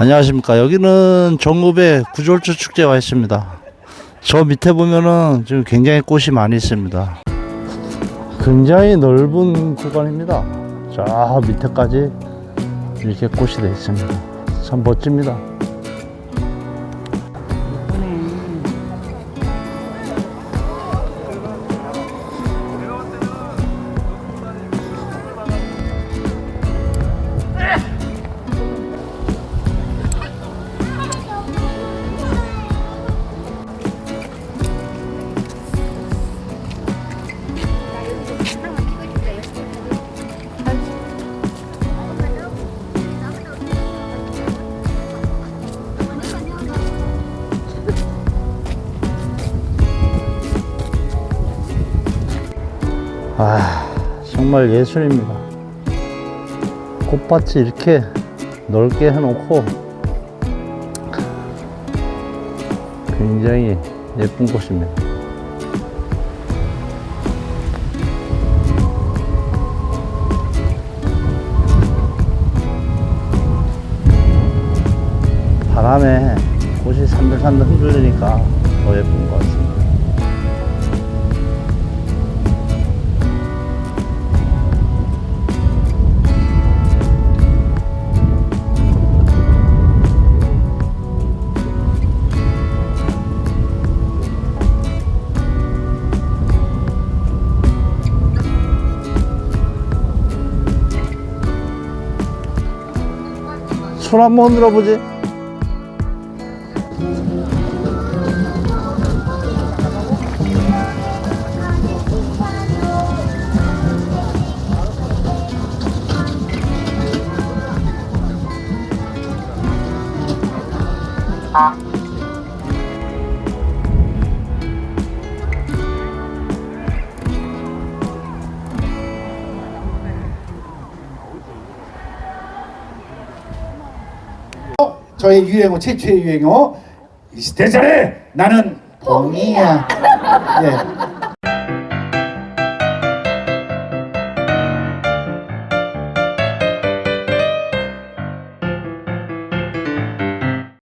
안녕하십니까. 여기는 정읍의 구졸주 축제에 와 있습니다. 저 밑에 보면은 지금 굉장히 꽃이 많이 있습니다. 굉장히 넓은 구간입니다. 저 밑에까지 이렇게 꽃이 되어 있습니다. 참 멋집니다. 아, 정말 예술입니다. 꽃밭이 이렇게 넓게 해놓고 굉장히 예쁜 곳입니다. 바람에 꽃이 산들산들 흔들리니까 더 예쁜 것 같습니다. 손 한번 흔들어 보지. 저의 유행어 최초의 유행어 이 시대 잘해 나는 봉이야. 예